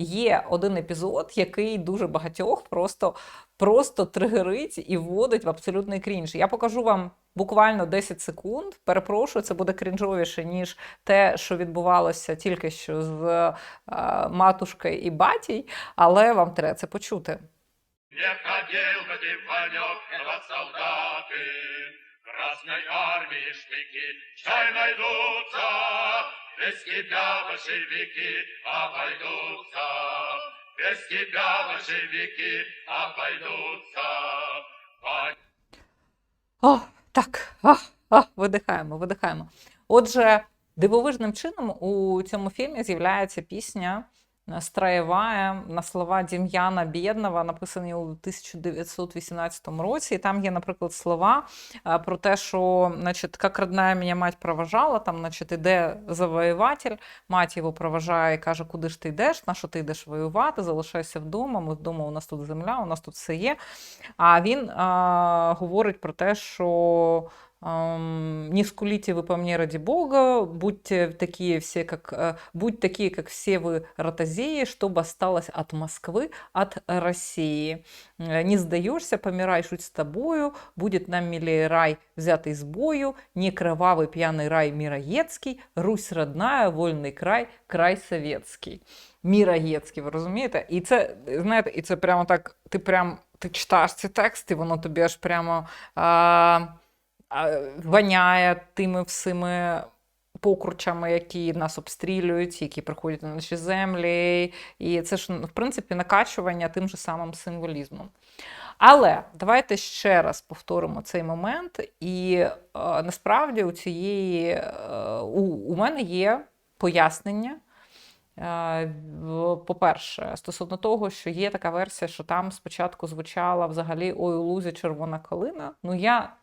є один епізод, який дуже багатьох просто, просто тригерить і вводить в абсолютний крінж. Я покажу вам буквально 10 секунд. Перепрошую, це буде крінжовіше, ніж те, що відбувалося тільки що з е, матушкою і батій, але вам треба це почути. Не входил бы ты в конек под солдаты Красной армии штыки, чай найдутся Без тебя большевики обойдутся. Без тебя большевики обойдутся. О, так, а, а, видихаємо, видихаємо. Отже, дивовижним чином у цьому фільмі з'являється пісня е, на слова Дем'яна Бєднова, написані у 1918 році. І там є, наприклад, слова про те, що, значить, як родная мене мать проважала, там, значить, іде завоюватель, мать його проважає і каже, куди ж ти йдеш, на що ти йдеш воювати, залишайся вдома, ми вдома, у нас тут земля, у нас тут все є. А він а, говорить про те, що не скулите вы по мне ради Бога, будьте такие все, как, э, будь такие, как все вы ротозеи, чтобы осталось от Москвы, от России. Э, Не сдаешься, помирай, жуть с тобою, будет нам милее рай, взятый с бою, не кровавый пьяный рай мироедский, Русь родная, вольний край, край советський. Міраєцький, ви розумієте? І це, знаєте, і це прямо так, ти прям ти читаєш ці тексти, воно тобі аж прямо а, а, воняє тими всіми покручами, які нас обстрілюють, які приходять на наші землі. І це ж, в принципі, накачування тим же самим символізмом. Але давайте ще раз повторимо цей момент. І е, насправді у цієї е, у, у мене є пояснення. Е, По-перше, стосовно того, що є така версія, що там спочатку звучала взагалі Ой, у лузі червона калина. Ну я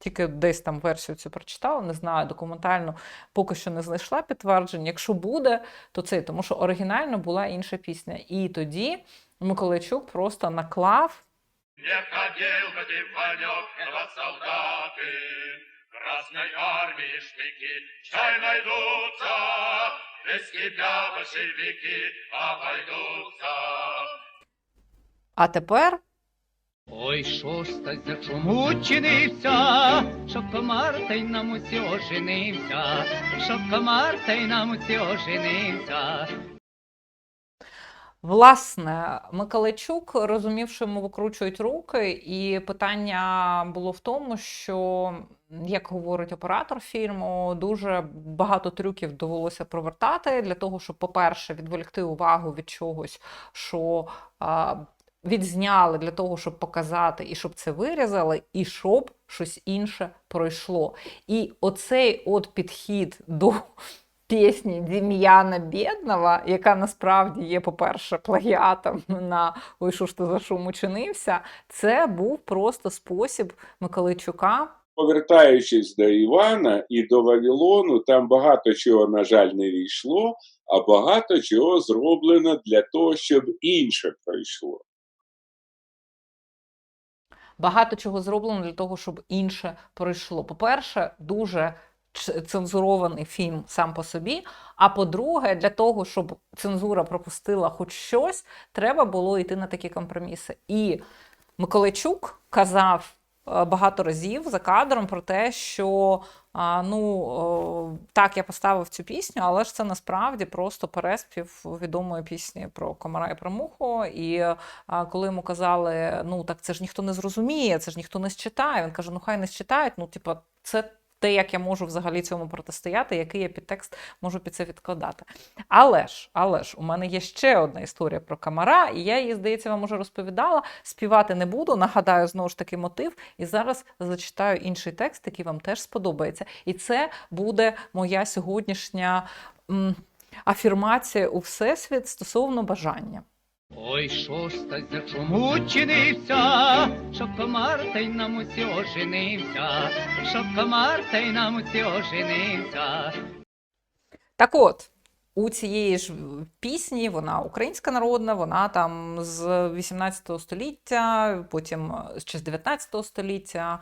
тільки десь там версію цю прочитала, не знаю, документально поки що не знайшла підтверджень. Якщо буде, то це, тому що оригінально була інша пісня. І тоді Миколайчук просто наклав Не входил бы ты в конек под солдаты Красной армии штыки, чай найдутся Без тебя большевики обойдутся А тепер Ой, що ж та за чому чинився, що комар та й нам усі оженився, що комар та й нам усі оженився. Власне, Миколайчук розумів, що йому викручують руки, і питання було в тому, що, як говорить оператор фільму, дуже багато трюків довелося провертати для того, щоб, по-перше, відволікти увагу від чогось, що відзняли для того, щоб показати, і щоб це вирізали, і щоб щось інше пройшло. І оцей от підхід до пісні Дім'яна Бєднова, яка насправді є, по-перше, плагіатом на Ой, що ж ти за шум учинився, це був просто спосіб Миколайчука Повертаючись до Івана і до Вавилону, там багато чого, на жаль, не війшло, а багато чого зроблено для того, щоб інше пройшло. Багато чого зроблено для того, щоб інше пройшло. По-перше, дуже цензурований фільм сам по собі. А по-друге, для того, щоб цензура пропустила хоч щось, треба було йти на такі компроміси. І Миколайчук казав багато разів за кадром про те, що ну так, я поставив цю пісню, але ж це насправді просто переспів відомої пісні про комара і про муху. І коли йому казали, ну так це ж ніхто не зрозуміє, це ж ніхто не считає. Він каже: ну хай не считають, ну типа, це. Те, як я можу взагалі цьому протистояти, який я підтекст можу під це відкладати. Але ж, але ж, у мене є ще одна історія про комара, і я її, здається, вам уже розповідала. Співати не буду. Нагадаю знову ж таки мотив. І зараз зачитаю інший текст, який вам теж сподобається. І це буде моя сьогоднішня афірмація у всесвіт стосовно бажання. Ой, що ж чому чинився, що комар та й нам усі оженився, що комар та й нам усі оженився. Так от, у цієї ж пісні, вона українська народна, вона там з 18 століття, потім ще з 19 століття.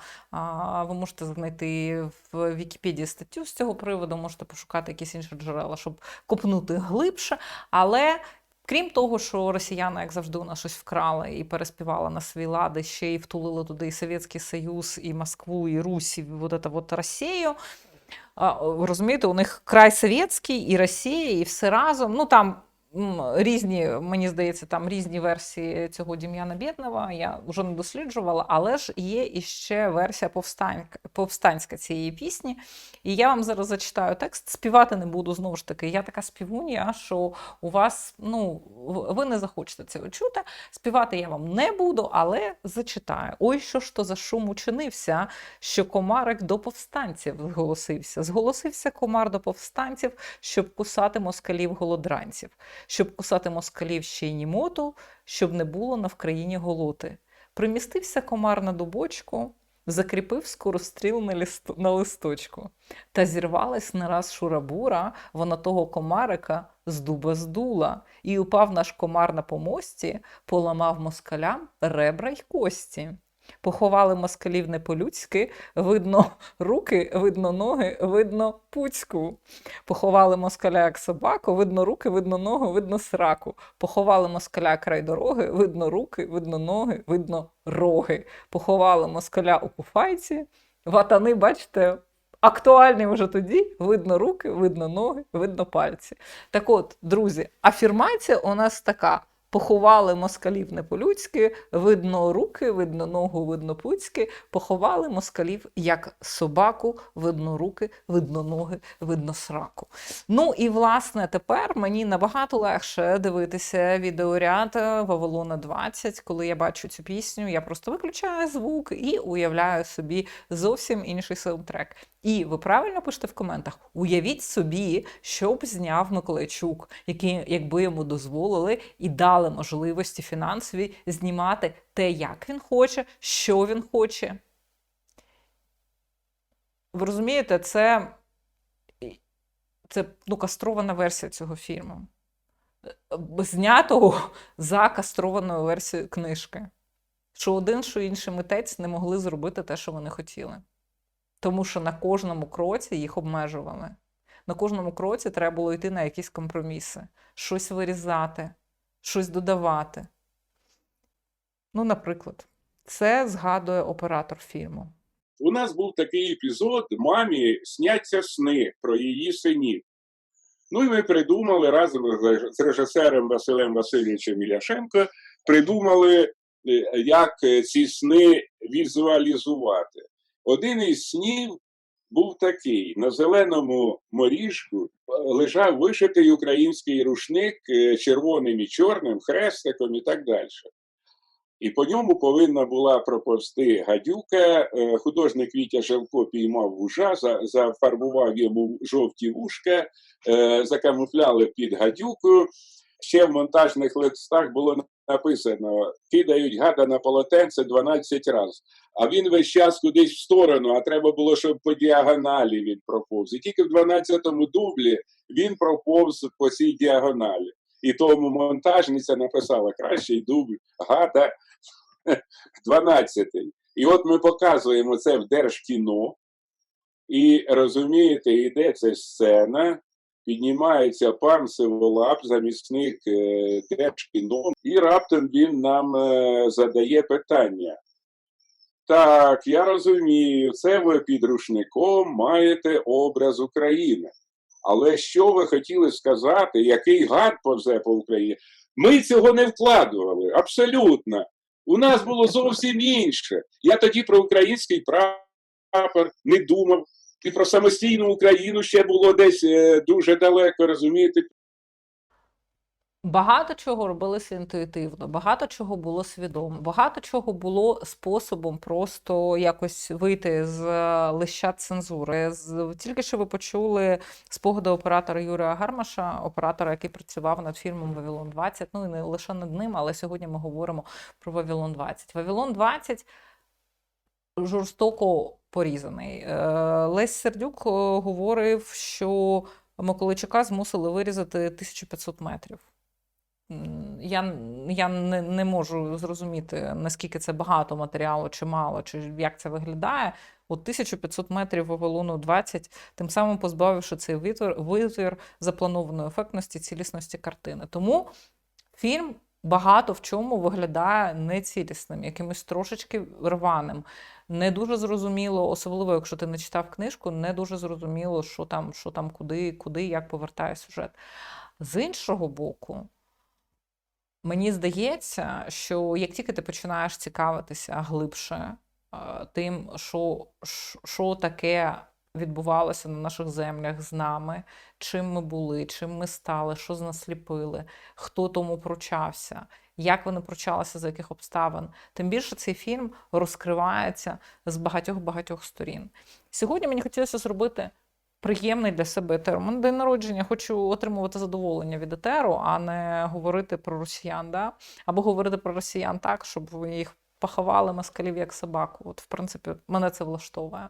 Ви можете знайти в Вікіпедії статтю з цього приводу, можете пошукати якісь інші джерела, щоб копнути глибше. Але Крім того, що росіяни, як завжди, у нас щось вкрали і переспівали на свій лади, ще й втулили туди і Совєтський Союз, і Москву, і Русь, і вот это вот Росію. Розумієте, у них край совєтський і Росія, і все разом. Ну там різні, мені здається, там різні версії цього Дім'яна Бєднова. Я вже не досліджувала, але ж є іще версія повстанська, повстанська цієї пісні. І я вам зараз зачитаю текст. Співати не буду знову ж таки. Я така співунія, що у вас, ну, ви не захочете цього чути. Співати я вам не буду, але зачитаю. Ой, що ж то за шум учинився, що комарик до повстанців зголосився. Зголосився комар до повстанців, щоб кусати москалів голодранців, щоб кусати москалів ще й німоту, щоб не було на Вкраїні голоти. Примістився комар на дубочку, закріпив скоростріл на, лист... на листочку. Та зірвалась не раз шурабура, вона того комарика з дуба здула, і упав наш комар на помості, поламав москалям ребра й кості. Поховали москалів не по-людськи, видно руки, видно ноги, видно пуцьку. Поховали москаля як собаку, видно руки, видно ноги, видно сраку. Поховали москаля край дороги, видно руки, видно ноги, видно роги. Поховали москаля у куфайці. Ватани, бачите, актуальні вже тоді. Видно руки, видно ноги, видно пальці. Так от, друзі, афірмація у нас така. Поховали москалів не по-людськи, видно руки, видно ногу, видно пуцьки, поховали москалів як собаку, видно руки, видно ноги, видно сраку. Ну і власне тепер мені набагато легше дивитися відеоряд Вавилона 20, коли я бачу цю пісню, я просто виключаю звук і уявляю собі зовсім інший саундтрек. І ви правильно пишете в коментах: уявіть собі, що б зняв Миколайчук, який, якби йому дозволили і дали можливості фінансові знімати те, як він хоче, що він хоче. Ви розумієте, це, це ну, кастрована версія цього фільму. Знятого за кастрованою версією книжки. Що один, що інший митець не могли зробити те, що вони хотіли. Тому що на кожному кроці їх обмежували. На кожному кроці треба було йти на якісь компроміси, щось вирізати, щось додавати. Ну, наприклад, це згадує оператор фільму. У нас був такий епізод: мамі сняться сни про її синів. Ну і ми придумали разом з- режисером Василем Васильовичем Іляшенко, придумали, е, як е, ці сни візуалізувати. Один із снів був такий: на зеленому моріжку е, лежав вишитий український рушник е, червоним і чорним, хрестиком і так далі. І по ньому повинна була проповсти гадюка. Е, Художник Вітя Желко піймав вужа, зафарбував йому жовті вушка, закамуфляли під гадюкою. Ще в монтажних листах було написано: кидають гада на полотенце 12 разів. А він весь час кудись в сторону, а треба було, щоб по діагоналі він проповз. І тільки в 12-му дублі він проповз по цій діагоналі. І тому монтажниця написала кращий дубль гада 12-й. І от ми показуємо це в Держкіно. І розумієте, йде ця сцена, піднімається пан Сиволап, замісник е, і раптом він нам е, задає питання. Так, я розумію, це ви під рушником маєте образ України. Але що ви хотіли сказати, який гад повзе по Україні? Ми цього не вкладували, абсолютно. У нас було зовсім інше. Я тоді про український прапор не думав. І про самостійну Україну ще було десь е, дуже далеко, розумієте? Багато чого робилося інтуїтивно, багато чого було свідомо, багато чого було способом просто якось вийти з е, лища цензури. Тільки що ви почули спогади оператора Юрія Гармаша, оператора, який працював над фільмом Вавилон 20. Ну і не лише над ним, але сьогодні ми говоримо про Вавилон 20. Вавилон 20 жорстоко порізаний. Е, Лесь Сердюк е, говорив, що Миколайчука змусили вирізати 1500 метрів. Я, я не, не можу зрозуміти, наскільки це багато матеріалу, чи мало, чи як це виглядає. От 1500 метрів Вавилону 20, тим самим позбавивши цей витвір, витвір запланованої ефектності, цілісності картини. Тому Фільм багато в чому виглядає нецілісним, якимось трошечки рваним. Не дуже зрозуміло, особливо якщо ти не читав книжку, не дуже зрозуміло, що там, що там, куди, куди, як повертає сюжет. З іншого боку, мені здається, що як тільки ти починаєш цікавитися глибше е, тим, що, що- що таке відбувалося на наших землях з нами, чим ми були, чим ми стали, що з нас ліпили, хто тому пручався, як вони пручалися, за яких обставин. Тим більше цей фільм розкривається з багатьох-багатьох сторін. Сьогодні мені хотілося зробити приємний для себе етер. Мене день народження, хочу отримувати задоволення від етеру, а не говорити про росіян, да? або говорити про росіян так, щоб їх поховали москалів як собаку. От, в принципі, мене це влаштовує.